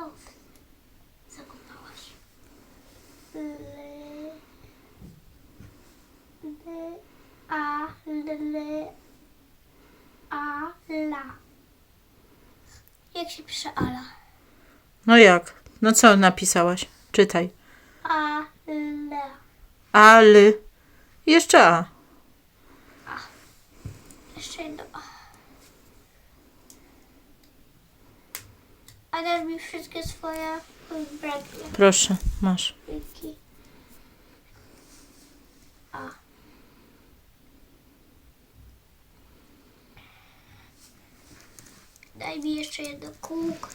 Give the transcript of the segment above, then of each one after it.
los. Zakopałaś. Le... A... Le... A... La. Jak się pisze ala? No jak? No co napisałaś? Czytaj. A... La. A... Jeszcze A. A dasz mi wszystkie swoje braknie. Proszę, masz. Wiki. A. Daj mi jeszcze jedno kółko.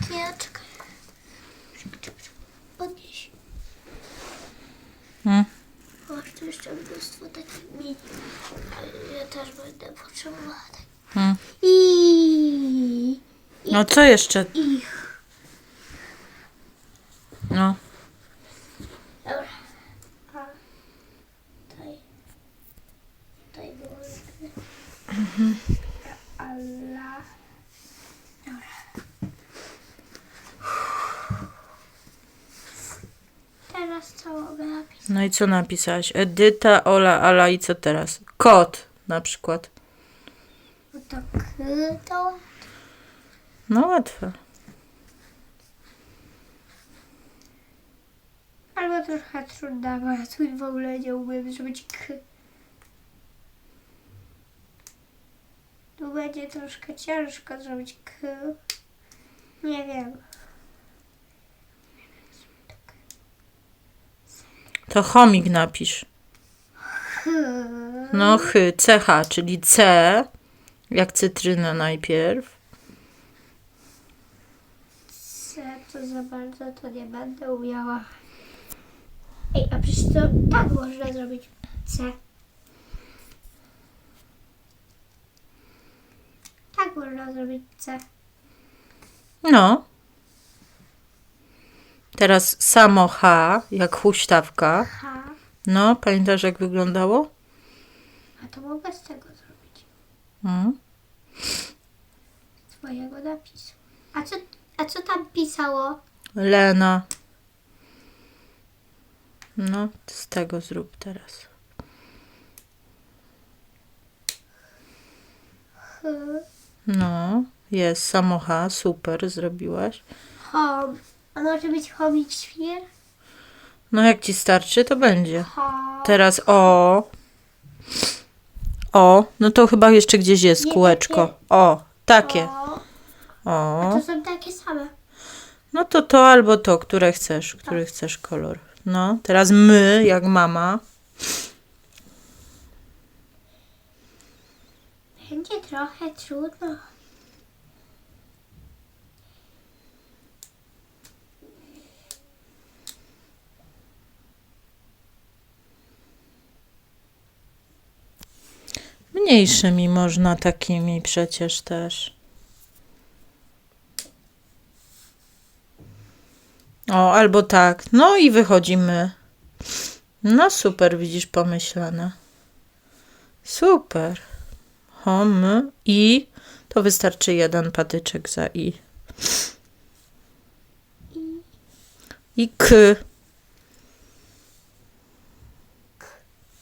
Kieczkę. Podnieś. Mm. Masz tu jeszcze mnóstwo takich mini. Ja też będę potrzebowała tak. Mm. I No co jeszcze? ich. No. Dobra. A. Tutaj. Tutaj było. Mhm. Ala. Dobra. Teraz co mogę napisać? No i co napisałaś? Edyta, Ola, Ala i co teraz? Kot na przykład. No to. No łatwe. Albo trochę trudna, bo ja tu w ogóle nie umiem zrobić k. Tu będzie troszkę ciężko zrobić k. Nie wiem. To chomik napisz. No chy, CH, czyli C, jak cytryna najpierw. C to za bardzo to nie będę umiała. Ej, a przecież to tak można zrobić C. Tak można zrobić C. No. Teraz samo H, jak huśtawka. H. No, pamiętasz jak wyglądało? A to mogę z tego zrobić. Mm. Swojego napisu. A co, a co tam pisało? Lena. No, z tego zrób teraz. No, jest samo H, super, zrobiłaś. Hom. A może być chomik świr? No, jak ci starczy, to będzie. Hom. Teraz O. O, no to chyba jeszcze gdzieś jest Nie kółeczko. takie. O, takie. O. O. To są takie same. No to to albo to, które chcesz, który chcesz kolor. No, teraz my, jak mama. Będzie trochę trudno. Mniejszymi można takimi przecież też. O, albo tak. No i wychodzimy. No super, widzisz, pomyślane. Super. Hom i to wystarczy jeden patyczek za i. I k.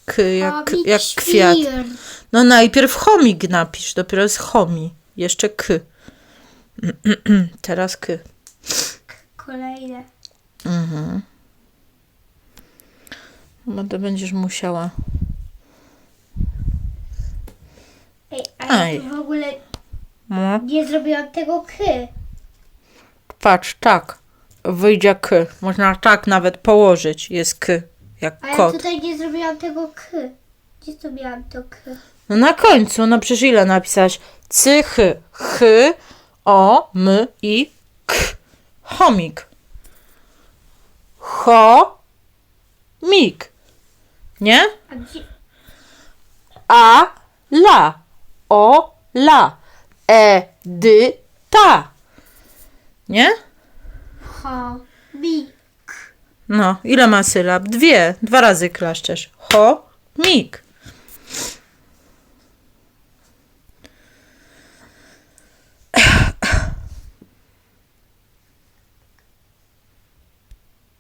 K jak, jak kwiat. No najpierw chomik napisz, dopiero jest chomi. Jeszcze k. Teraz k. Kolejne. Mhm. No to będziesz musiała. Ej, a Aj. ja tu w ogóle No. nie zrobiłam tego k. Patrz, tak. Wyjdzie k. Można tak nawet położyć. Jest k. Jak A ja kot. tutaj nie zrobiłam tego k. Gdzie to miałam to k? No na końcu, no przecież ile napisałaś? Cy, chy. Ch, o, m i k. Chomik. Cho, mik. Nie? A gdzie? A, la. O, la. E, dy, ta. Nie? Ho, mi. No, ile ma sylab? Dwie. Dwa razy klaszczesz. Cho, mik.